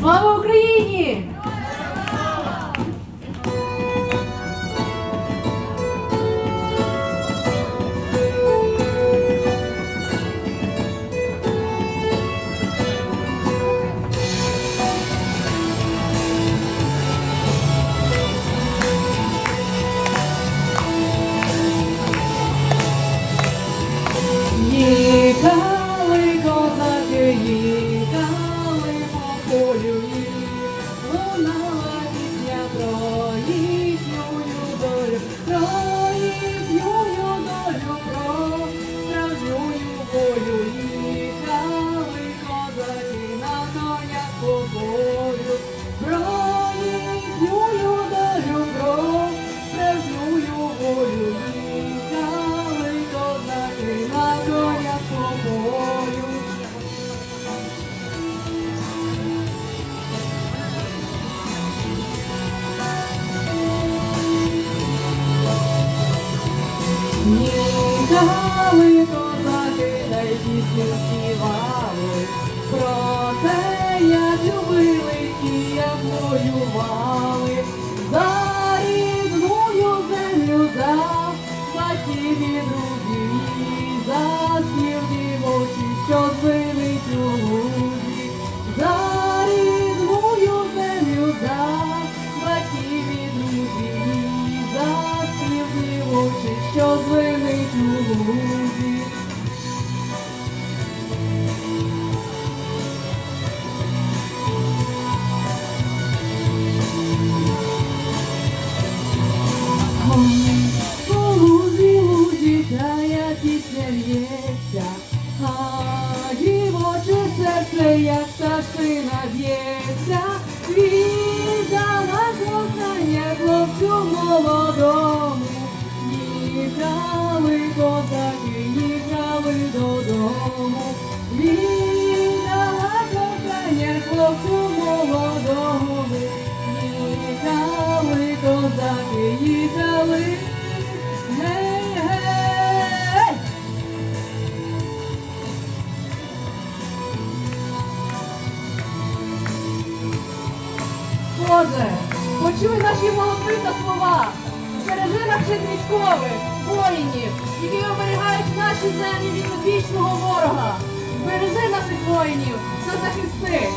Слава Україні! Їхали про їхню долю, про справжню волю. Їхали козаки на конях полю. Їхали козаки, та й пісню співали, як любили і воювали, за рідную землю, за батьків і друзів, за спів дівочі, що звинить у за рідную землю, за батьків і друзів, за спів дівочі, що звинить у. Серце, як пташина б'ється, віддала кохання хлопцю молодому, їхали козаки, їхали додому, віддала кохання хлопцю молодому, їхали козаки, їхали. Боже, почуй наші молитви та слова, Бережи наших військових, воїнів, які оберігають наші землі від одвічного ворога. Збережи наших воїнів та захисти.